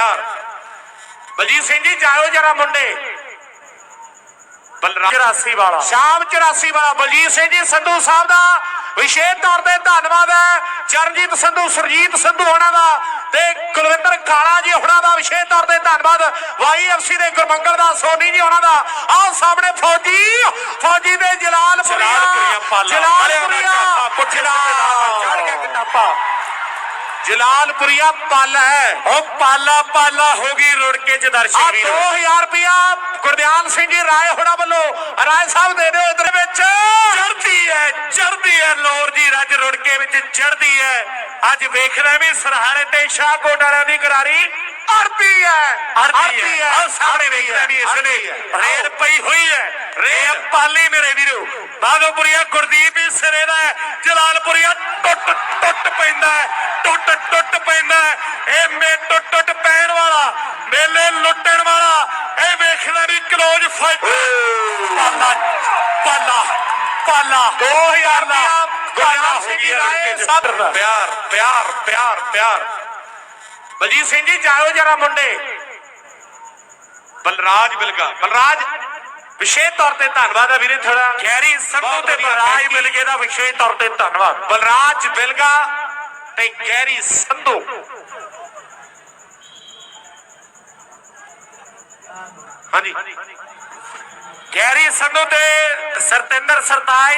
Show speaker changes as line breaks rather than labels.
ਪਿਆਰ। ਬਲਜੀਤ ਸਿੰਘ ਜੀ ਜਾਇਓ ਜਰਾ ਮੁੰਡੇ। ਬਲਰਾਜ 84 ਵਾਲਾ। ਸ਼ਾਮ 84 ਵਾਲਾ। ਬਲਜੀਤ ਸਿੰਘ ਜੀ ਸੰਧੂ ਸਾਹਿਬ ਦਾ ਵਿਸ਼ੇਸ਼ ਤੌਰ ਤੇ ਧੰਨਵਾਦ ਹੈ। ਚਰਨਜੀਤ ਸੰਧੂ ਸਰਜੀਤ ਸੰਧੂ ਹੋਣਾ ਦਾ ਤੇ ਕੁਲਵਿੰਦਰ ਕਾਲਾ ਜੀ ਹੋਣਾ ਦਾ ਵਿਸ਼ੇਸ਼ ਤੌਰ ਤੇ ਧੰਨਵਾਦ। ਵਾਈਐਫਸੀ ਦੇ ਗੁਰਮੰਗਲ ਦਾ ਸੋਨੀ ਜੀ ਹੋਣਾ ਦਾ। ਆਹ ਸਾਹਮਣੇ ਫੌਜੀ ਫੌਜੀ ਦੇ ਜਲਾਲਪੁਰੀਆ
ਜਲਾਲਪੁਰੀਆ
ਕਿਤਾਬਾ ਜਲਾਲਪੁਰੀਆ ਪਾਲਾ। ਹੈ।
ਉਹ ਪਾਲਾ ਪਾਲਾ ਹੋ ਗਈ ਰੁੜ ਕੇ ਚ ਦਰਸ਼ਕ ਵੀਰ।
2000 ਰੁਪਿਆ ਗੁਰਦਿਆਲ ਸਿੰਘ ਜੀ ਰਾਏ ਹੋਣਾ ਵੱਲੋਂ ਰਾਏ ਸਾਹਿਬ ਦੇ ਦਿਓ ਇਧਰ ਵਿੱਚ।
ਚੜਦੀ ਹੈ ਚੜਦੀ ਹੈ ਲੋਰ ਜੀ ਰੱਜ ਰੁੜ ਕੇ ਵਿੱਚ ਚੜਦੀ ਹੈ ਅੱਜ ਵੇਖਣਾ ਵੀ ਸਰਹਾਰੇ ਤੇ ਸ਼ਾਹਕੋਟ ਵਾਲਿਆਂ ਦੀ ਕਰਾਰੀ
ਅਰਦੀ ਹੈ
ਅਰਦੀ ਹੈ ਸਾਹਮਣੇ ਵੇਖਣਾ ਵੀ ਇਸ ਨੇ। ਰੇਡ ਪਈ ਹੋਈ ਹੈ ਰੇਡ ਪਾਲੀ ਮੇਰੇ ਵੀਰੋ। ਬਾਗੋਪੁਰੀਆ ਗੁਰਦੀਪ ਹੀ ਸਿਰੇ ਦਾ ਟੁੱਟ ਪੈਂਦਾ ਟੁੱਟ ਟੁੱਟ ਪੈਂਦਾ ਇਹ ਮੇ ਟੁੱਟ ਟੁੱਟ ਪੈਣ ਵਾਲਾ ਮੇਲੇ ਲੁੱਟਣ ਵਾਲਾ ਇਹ ਵੇਖਣਾ ਵੀ ਕਲੋਜ਼ ਫਾਈਟ ਪਾਲਾ ਪਾਲਾ ਪਾਲਾ
2000 ਰੁਪਿਆ
ਪਾਲਾ
ਗੁਰਦਿਆਲ
ਹੋ ਚ। ਪਿਆਰ ਪਿਆਰ ਪਿਆਰ ਪਿਆਰ।
ਬਲਜੀਤ ਸਿੰਘ ਜੀ ਜਾਇਓ ਜਰਾ ਮੁੰਡੇ।
ਬਲਰਾਜ ਬਿਲਗਾ
ਬਲਰਾਜ ਵਿਸ਼ੇਸ਼ ਤੌਰ ਤੇ ਧੰਨਵਾਦ ਹੈ ਵੀਰੇ ਥੋੜਾ
ਗੈਰੀ ਸੰਧੂ ਤੇ ਬਲਰਾਜ ਗਏ ਦਾ ਵਿਸ਼ੇਸ਼ ਤੌਰ ਤੇ ਧੰਨਵਾਦ।
ਬਲਰਾਜ ਬਿਲਗਾ ਤੇ ਗੈਰੀ ਸੰਧੂ। ਹਾਂਜੀ।
ਗੈਰੀ ਸੰਧੂ ਤੇ ਸਰਤਿੰਦਰ ਸਰਤਾਜ